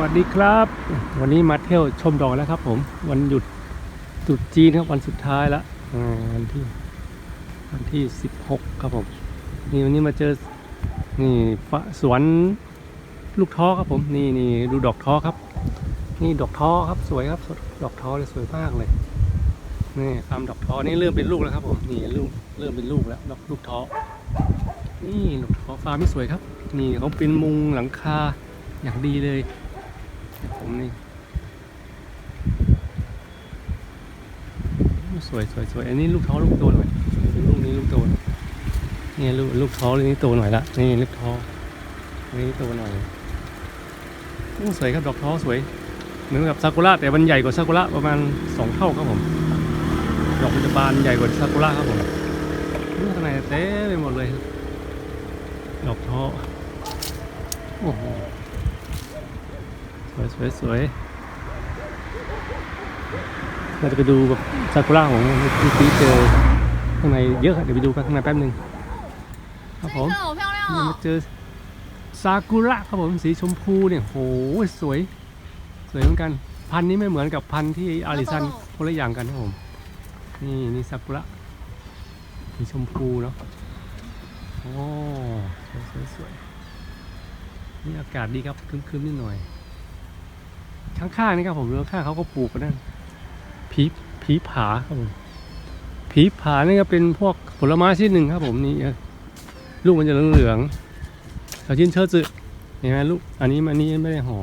วัสดีครับ วันนี้มาเที่ยวชมดอกแล้วครับ ผม วันหยุดตรุษจีนครับวันสุดท้ายละวันที่ วันที่16ครับผม นี่วันนี้มาเจอ นี่สวนลูกท้อครับผม นี่นี่ดูดอกท้อครับ นี่ดอกท้อครับสวยครับ ดอกท้อเลยสวยมากเลยนี่ฟามดอกท้อนี่เริ่มเป็นลูกแล้วครับ ผม นี่ลูกเริ่มเป็นลูกแล้วดอกลูกท้อนี่ดอกท้อฟาร์มนี่สวยครับ นี่เขาเป็นมุงหลังคาอย่างดีเลย ผมนี่ สวยสวยสวยอันนี้ลูกท้อลูกโตหน่อยลูกนี้ลูกโตหน่อยนี่ลูกลูกท้อลูกนี้โตหน่อยละนี่ลูกท้อลูกนี้โตหน่อยสวยครับดอกท้อสวย เหมือนกับซากุระแต่มันใหญ่กว่าซากุระประมาณสองเท่าครับผม ดอกมันจะบานใหญ่กว่าซากุระครับผมข้างในเต็มไปหมดเลย ดอกท้อโอ้โห สวยสวยเราจะไปดูแบบซากุระของพี่พีเจอข้างในเยอะเดี๋ยวไปดูกันข้างในแป๊บหนึ่งครับผมมาเจอซากุระครับผมสีชมพูเนี่ยโหสวย สวยเหมือนกัน พันนี้ไม่เหมือนกับพันที่อาริซันคนละอย่างกันครับผมนี่นี่ซากุระสีชมพูเนาะโอ้สวยสวยสวยนี่อากาศดีครับคืมๆนิดหน่อย ข้างๆนี่ครับผมข้างเขาก็ปลูกกันนั่นผีผีผาครับผมผีผานี่ก็เป็นพวกผลไม้ชนิดหนึ่งครับผมนี่ลูกมันจะเหลืองๆเขาชื่นเชิดจืเห็นไหมลูกอันนี้อันนี้ไม่ได้ห่อ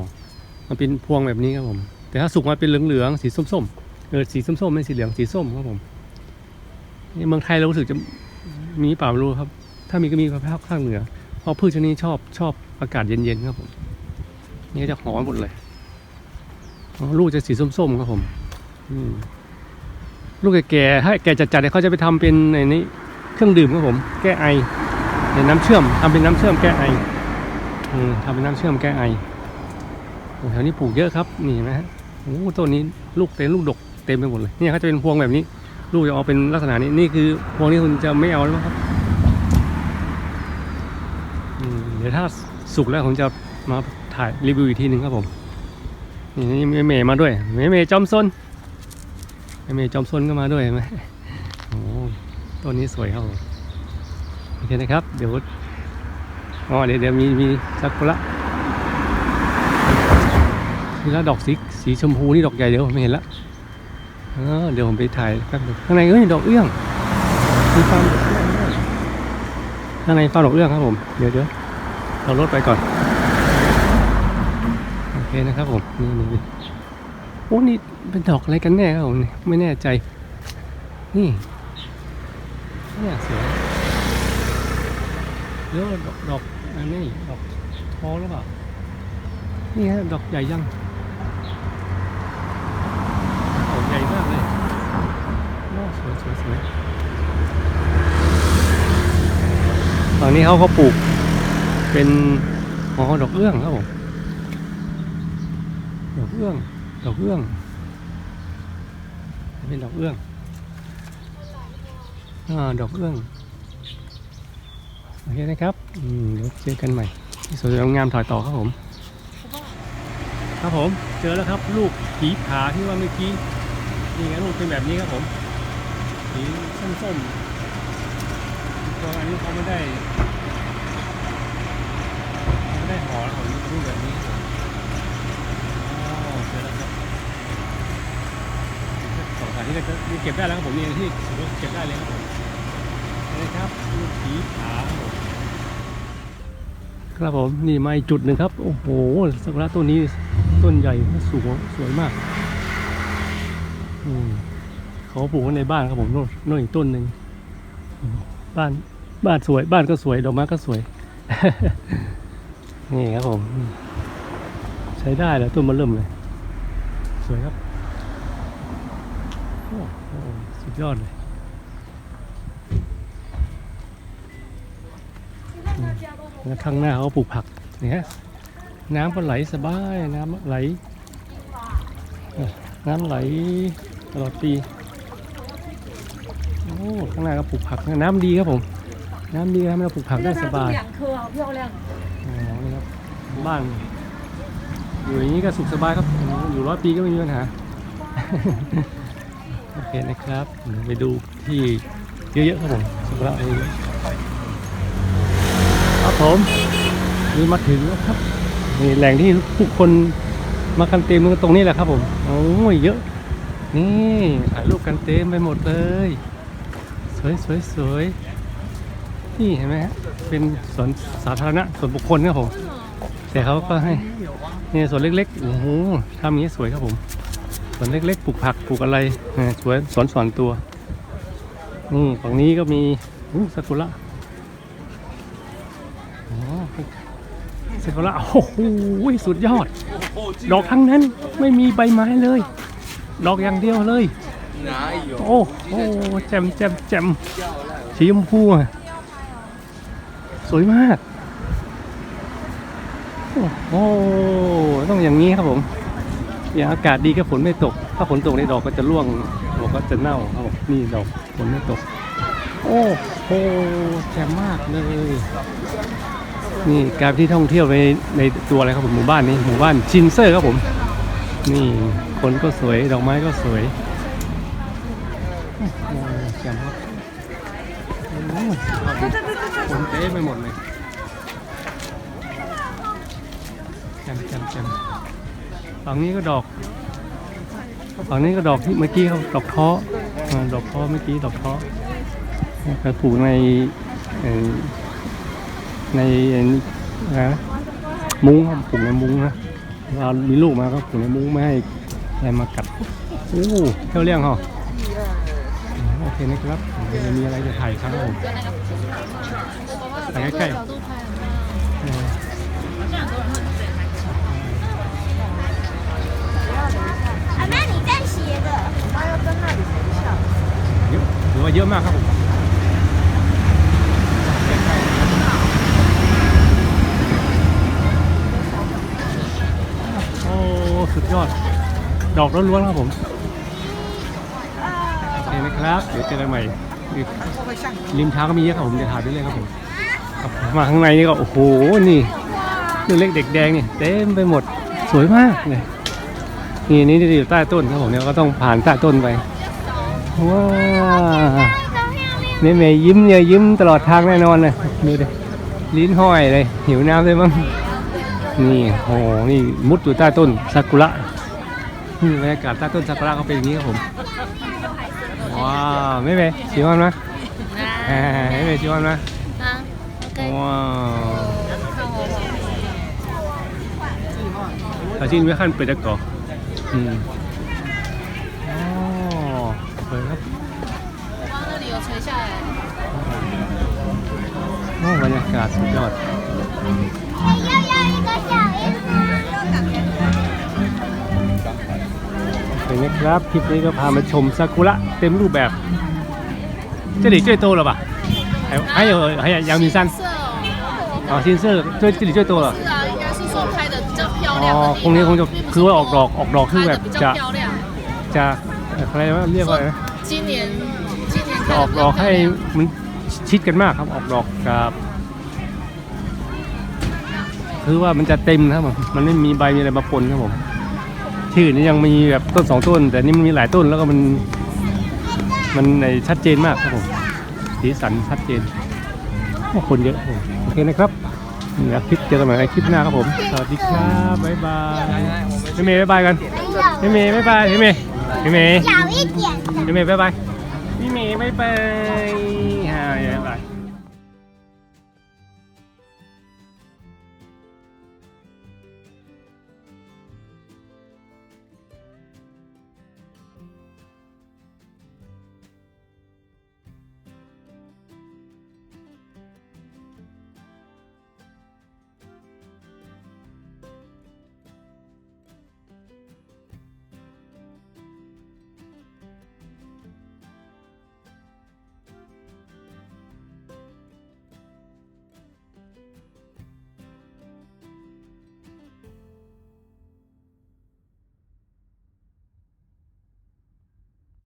มันเป็นพวงแบบนี้ครับผม แต่ถ้าสุกมาเป็นเหลืองๆสีส้มๆเออสีส้มๆไม่สีเหลืองสีส้มครับผมนี่เมืองไทยเรารู้สึกจะมีเปล่าไม่รู้ครับ ถ้ามีก็มีภาคภาคเหนือเพราะพืชชนิดนี้ชอบชอบอากาศเย็นๆครับผมนี่จะหอมหมดเลย ลูกจะสีส้มๆครับผมลูกแก่ๆถ้าแก่จัดๆเนี่ยเขาจะไปทำเป็นในนี้เครื่องดื่มครับผม แก้ไอในน้ำเชื่อมทำเป็นน้ำเชื่อมแก้ไอทำเป็นน้ำเชื่อมแก้ไอแถวนี้ปลูกเยอะครับนี่เห็นะฮะโอ้ต้นนี้ลูกเต็มลูกดกเต็มไปหมดเลยเนี่ยเขาจะเป็นพวงแบบนี้ ลูกจะออกเป็นลักษณะนี้นี่คือพวงนี้คุณจะไม่เอาแล้วครับเดี๋ยวถ้าสุกแล้วผมจะมาถ่ายรีวิวอีกทีหนึ่งครับผม นี่นี่เมย์เมมาด้วย เมย์เมย์จอมซนเมย์เมย์จอมซนก็มาด้วยเห็นไหมโอ้ต้นนี้สวยครับโอเคนะครับ เดี๋ยวอ๋อเดี๋ยวเดี๋ยวมีมีซากุระนี่ล้ดอกสีสีชมพูนี่ดอกใหญ่เดี๋ยวผมไม่เห็นละเออเดี๋ยวผมไปถ่ายแป๊บนึงข้างในเอ้ยดอกเอื้องมีฟาร์มข้างในฟาร์มดอกเอื้องครับผม เดี๋ยวเดี๋ยวเรารถไปก่อน นะครับผมนี่นี่โอ้นี่เป็นดอกอะไรกันแน่ครับผมไม่แน่ใจ นี่เนี่ยสวยเดี๋ยวดอกดอกอันนี้ดอกทอหรือเปล่านี่ฮะดอกใหญ่ยังดอกใหญ่มากเลยสวยสวยสวยฝั่งนี้เขาก็ปลูกเป็นอ๋อดอกเอื้องครับผม เอื้อง ดอกเอื้องเป็นดอกเอื้องอ่าดอกเอื้อง โอเคนะครับเดี๋ยวเจอกันใหม่ สวยงามถอยต่อครับผม ครับผม เจอแล้วครับ ลูกผีผาที่ว่าเมื่อกี้ นี่ไงลูกเป็นแบบนี้ครับผม สีส้มๆตัวอันนี้เขาไม่ได้ ไม่ได้ห่อแล้วผมลูกแบบนี้อ๋อเจอแล้วครับ สองสายที่ก็เก็บได้แล้วครับผมนี่ที่เก็บได้เลยครับผมนะครับลูกผีผาครับผมครับผมนี่มาอีกจุดหนึ่งครับ โอ้โหสักุระต้นนี้ต้นใหญ่สูงสวยมากเขาปลูกไว้ในบ้านครับผมโน่นโน่นอีกต้นหนึ่งบ้านบ้านสวย บ้านก็สวยดอกไม้ก็สวย นี่ครับผม ใช้ได้แล้วต้นมันเริ่มเลย สวยครับโอ้โหสุด ยอดเลยแล้วข้างหน้าเขาปลูกผักเนี่ยน้ำก็ไหลสบาย น้ำไหล น้ำไหลตลอดปี โอ้ข้างหน้าก็ปลูกผัก น้ำดีครับผม น้ำดีทำให้เราปลูกผักได้สบายบ้านอยู่อย่างนี้ก็สุขสบายครับ อยู่ร้อยปีก็ไม่มีปัญหา โอเคนะครับ ไปดูที่เยอะๆครับผมสักระเยอะๆครับผมนี่มาถึงแล้วครับนี่แหล่งที่ผู้คนมากันเต็มตรงนี้แหละครับผมโอ้ยเยอะ นี่ถ่ายรูปกันเต็มไปหมดเลย สวยสวยสวยนี่เห็นไหมฮะเป็นสวนสาธารณะสวนบุคคลครับผมแต่เขาก็ให้นี่สวนเล็กๆโอ้โหทำอย่างนี้สวยครับผม สวนเล็กๆ ปลูกผักปลูกอะไรเออสวยสวนสอนตัวนี่ฝั่งนี้ก็มีอู้ซากุระอ๋อซากุระโอ้โหสุดยอด ดอกทั้งนั้นไม่มีใบไม้เลย ดอกอย่างเดียวเลย哪有？โอ้โหแจ่มแจ่มแจ่มสีชมพูอะสวยมาก โอ้โหต้องอย่างนี้ครับผม อย่างอากาศดีก็ฝนไม่ตก ถ้าฝนตกในดอกก็จะร่วงดอกก็จะเน่าครับผมนี่ดอกฝนไม่ตก โอ้โหแจ่มมากเลย นี่การที่ท่องเที่ยวในในตัวอะไรครับผมหมู่บ้านนี้หมู่บ้านชินเซอร์ครับผม นี่คนก็สวยดอกไม้ก็สวยโอ้แจ่มครับโอ้ยคนเต้ไปหมดเลยแจ่มแจ่มแจ่ม ฝั่งนี้ก็ดอก ฝั่งนี้ก็ดอกที่เมื่อกี้เขาดอกท้อดอกท้อเมื่อกี้ดอกท้อไปปลูกในในนะมุ้งครับปลูกในมุ้งนะเวลามีลูกมาก็ปลูกในมุ้งไม่ให้อะไรมากัดโอ้เท่าเรื่องเหรอโอเคนะครับจะมีอะไรจะถ่ายครับผมถ่ายใกล้ๆ ว่าเยอะมากครับผมโอ้สุดยอด ดอกล้วนๆครับผมโอเคนะครับเดี๋ยวเจอกันใหม่ริมทางก็มีเยอะครับผมเดี๋ยวถ่ายไปเรื่อยครับผมมาข้างในนี่ก็โอ้โหนี่เรื่องเล็กเด็กแดงนี่เต็มไปหมดสวยมากเลยนี่นี่ที่อยู่ใต้ต้นครับผมเนี่ยก็ต้องผ่านใต้ต้นไป ว้าวนี่เมย์ยิ้มเนี่ยยิ้มตลอดทางแน่นอนเลยดูดิลิ้นห้อยเลย หิวน้ำเลยมั้งนี่โอ้โหนี่มุดอยู่ใต้ต้นซากุระนี่บรรยากาศใต้ต้นซากุระก็เป็นอย่างนี้ครับผมว้าวไม่เมย์ชิมอนไหมแหมไม่เมย์ชิมอนไหม啊，OK。ว้าวอาชีพไม่ขั้นเปิดจะก่ออืมอ๋อ สวยครับ 刚刚那里有垂下来。 โอ้บรรยากาศสุดยอด 要要一个小樱花。 เห็นไหมครับคลิปนี้ก็พามาชมซากุระเต็มรูปแบบ这里最多了吧还还有还有阳明山色哦，啊新社最这里最多了是啊，应该是说开的比较漂亮的 อ๋อ 地 คงนี้คงจะ 并不 คือว่าออกดอกออกดอกคือ 开 แบ 的 บ 比 จะ 较漂亮。 จะ อะไรว่าเรียกว่าอะไรนะเนียนจีเนียนออกดอกให้มันชิดกันมากครับ ออกดอกกับคือว่ามันจะเต็มครับผมมันไม่มีใบมีอะไรมาปนครับผมที่อื่นนี่ยังมีแบบต้นสองต้น แต่นี่มันมีหลายต้นแล้วก็มัน มันในชัดเจนมากครับผมสีสันชัดเจนคนเยอะโอเคนะครับเดี๋วคลิปเจอกันใหม่คลิปหน้าครับผม สวัสดีครับ บ๊ายบายเฮเมย์บ๊ายบายกันเฮเมย์บ๊ายบายเฮเมย์ พี่เมย์ 小一点的。 พี่เมย์บ๊ายบายพี่เมย์บ๊ายบายฮ่าบ๊ายบาย